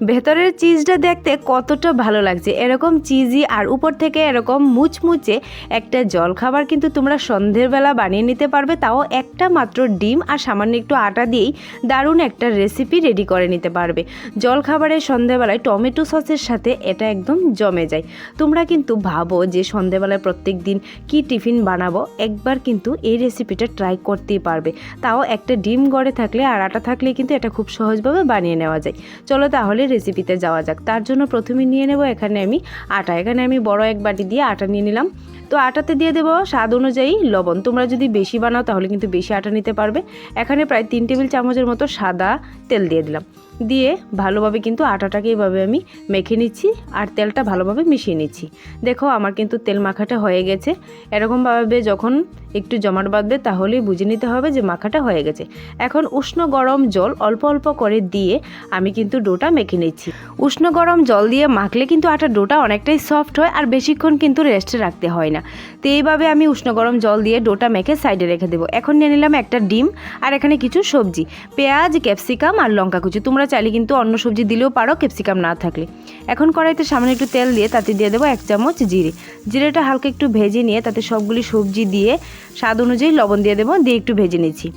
ভেতরের চিজটা দেখতে কতটা ভালো লাগছে। এরকম চিজি আর উপর থেকে এরকম মুচমুচে একটা জলখাবার কিন্তু তোমরা সন্ধ্যের বেলা বানিয়ে নিতে পারবে। তাও একটা মাত্র ডিম আর সামান্য একটু আটা দিয়েই দারুণ একটা রেসিপি রেডি করে নিতে পারবে। জলখাবারের সন্ধ্যেবেলায় টমেটো সসের সাথে এটা একদম জমে যায়। তোমরা কিন্তু ভাবো যে সন্ধ্যেবেলায় প্রত্যেক দিন কী টিফিন বানাবো, একবার কিন্তু এই রেসিপিটা ট্রাই করতেই পারবে। তাও একটা ডিম গড়ে থাকলে আর আটা থাকলে কিন্তু এটা খুব সহজভাবে বানিয়ে নেওয়া যায়। চলো তাহলে রেসিপিতে যাওয়া যাক। তার জন্য প্রথমে নিয়ে নেব এখানে আমি আটা। এখানে আমি বড় এক বাটি দিয়ে আটা নিয়ে নিলাম। তো আটাতে দিয়ে দেবো স্বাদ অনুযায়ী লবণ। তোমরা যদি বেশি বানাও তাহলে কিন্তু বেশি আটা নিতে পারবে। এখানে প্রায় তিন টেবিল চামচের মতো সাদা তেল দিয়ে দিলাম। দিয়ে ভালোভাবে কিন্তু আটাটাকে এভাবে আমি মেখে নিচ্ছি আর তেলটা ভালোভাবে মিশিয়ে নিচ্ছি। দেখো আমার কিন্তু তেল মাখাটা হয়ে গেছে। এরকমভাবে যখন একটু জমাট বাঁধবে তাহলেই বুঝে নিতে হবে যে মাখাটা হয়ে গেছে। এখন উষ্ণ গরম জল অল্প অল্প করে দিয়ে আমি কিন্তু ডোটা মেখে নিচ্ছি। উষ্ণ গরম জল দিয়ে মাখলে কিন্তু আটার ডোটা অনেকটাই সফট হয় আর বেশিক্ষণ কিন্তু রেস্টে রাখতে হয় না। তো এইভাবে আমি উষ্ণ গরম জল দিয়ে ডোটা মেখে সাইডে রেখে দেবো। এখন নিয়ে নিলাম একটা ডিম আর এখানে কিছু সবজি। পেঁয়াজ, ক্যাপসিকাম আর লঙ্কা কুচি। তোমরা চাইলে কিন্তু অন্য সবজি দিলেও পারো ক্যাপসিকাম না থাকলে। এখন কড়াইতে সামনে একটু তেল দিয়ে তাতে দিয়ে দেবো এক চামচ জিরে। জিরেটা হালকা একটু ভেজে নিয়ে তাতে সবগুলি সবজি দিয়ে স্বাদ অনুযায়ী লবণ দিয়ে দেবো, দিয়ে একটু ভেজে নিচ্ছি।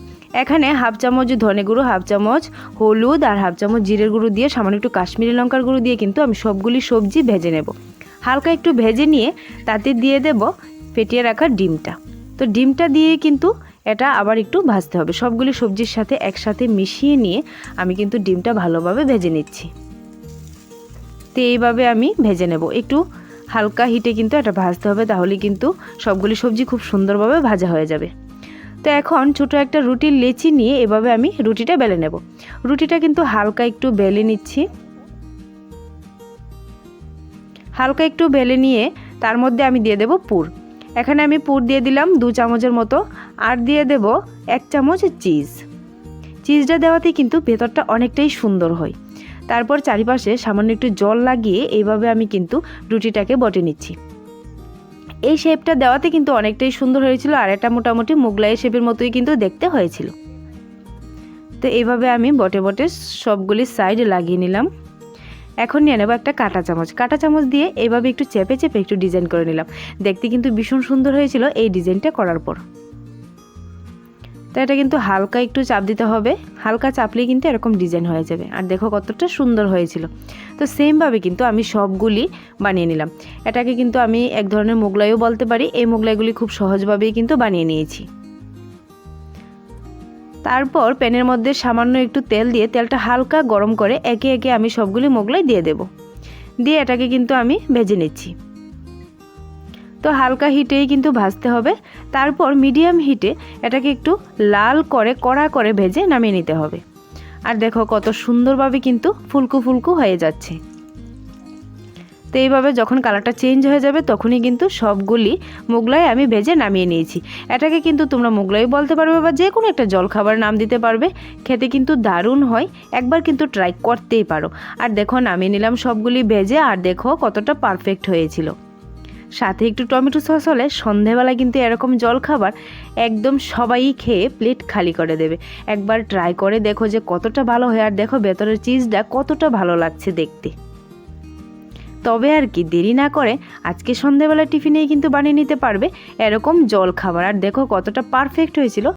এখানে হাফ চামচ ধনে গুঁড়ো, হাফ চামচ হলুদ আর হাফ চামচ জিরের গুঁড়ো দিয়ে সামান্য একটু কাশ্মীরি লঙ্কার গুঁড়ো দিয়ে কিন্তু আমি সবগুলি সবজি ভেজে নেব। হালকা একটু ভেজে নিয়ে তাতে দিয়ে দেব ফেটিয়ে রাখা ডিমটা। তো ডিমটা দিয়ে কিন্তু এটা আবার একটু ভাজতে হবে। সবগুলি সবজির সাথে একসাথে মিশিয়ে নিয়ে আমি কিন্তু ডিমটা ভালোভাবে ভেজে নিচ্ছি। তো এইভাবে আমি ভেজে নেব। একটু হালকা হিটে কিন্তু এটা ভাজতে হবে তাহলে কিন্তু সবগুলি সবজি খুব সুন্দরভাবে ভাজা হয়ে যাবে। তো এখন ছোটো একটা রুটির লেচি নিয়ে এভাবে আমি রুটিটা বেলে নেব। রুটিটা কিন্তু হালকা একটু বেলে নিচ্ছি। হালকা একটু বেলে নিয়ে তার মধ্যে আমি দিয়ে দেব পুর। এখানে আমি পুর দিয়ে দিলাম দু চামচের মতো, আর দিয়ে দেব এক চামচ চিজ। চিজটা দেওয়াতে কিন্তু ভেতরটা অনেকটাই সুন্দর হয়। তারপর চারিপাশে সামান্য একটু জল লাগিয়ে এইভাবে আমি কিন্তু রুটিটাকে বটে নিচ্ছি। এই শেপটা দেওয়াতে কিন্তু অনেকটাই সুন্দর হয়েছিল, আর এটা মোটামুটি মোগলাই শেপের মতোই কিন্তু দেখতে হয়েছিল। তো এইভাবে আমি বটে বটে সবগুলি সাইড লাগিয়ে নিলাম। এখন নিয়ে নেব একটা কাঁটা চামচ। কাঁটা চামচ দিয়ে এইভাবে একটু চেপে চেপে একটু ডিজাইন করে নিলাম। দেখতে কিন্তু ভীষণ সুন্দর হয়েছিল এই ডিজাইনটা করার পর। তো এটা কিন্তু হালকা একটু চাপ দিতে হবে। হালকা চাপলেই কিন্তু এরকম ডিজাইন হয়ে যাবে। আর দেখো কতটা সুন্দর হয়েছিল। তো সেমভাবে কিন্তু আমি সবগুলি বানিয়ে নিলাম। এটাকে কিন্তু আমি এক ধরনের মোগলাইও বলতে পারি। এই মোগলাইগুলি খুব সহজভাবেই কিন্তু বানিয়ে নিয়েছি। তারপর প্যানের মধ্যে সামান্য একটু তেল দিয়ে তেলটা হালকা গরম করে একে একে আমি সবগুলি মোগলাই দিয়ে দেব। দিয়ে এটাকে কিন্তু আমি ভেজে নিচ্ছি। তো হালকা হিটেই কিন্তু ভাজতে হবে। তারপর মিডিয়াম হিটে এটাকে একটু লাল করে কড়া করে ভেজে নামিয়ে নিতে হবে। আর দেখো কত সুন্দরভাবে কিন্তু ফুলকু ফুলকু হয়ে যাচ্ছে। তো এইভাবে যখন কালারটা চেঞ্জ হয়ে যাবে, তখনই কিন্তু সবগুলি মোগলাই আমি ভেজে নামিয়ে নিয়েছি। এটাকে কিন্তু তোমরা মোগলাই বলতে পারবে বা যে কোনো একটা জলখাবার নাম দিতে পারবে। খেতে কিন্তু দারুণ হয়, একবার কিন্তু ট্রাই করতেই পারো। আর দেখো, নামিয়ে নিলাম সবগুলি ভেজে, আর দেখো কতটা পারফেক্ট হয়েছিল। সাথে একটু টমেটো সস হলে সন্ধেবেলা কিন্তু এরকম জল খাবার একদম সবাই খেয়ে প্লেট খালি করে দেবে। একবার ট্রাই করে দেখো যে কতটা ভালো হয়, আর দেখো ভেতরের চিজটা কতটা ভালো লাগছে দেখতে। তবে আর কি দেরি না করে আজকে সন্ধেবেলা টিফিনেই কিন্তু বানিয়ে নিতে পারবে এরকম জল খাবার। আর দেখো কতটা পারফেক্ট হয়েছিল।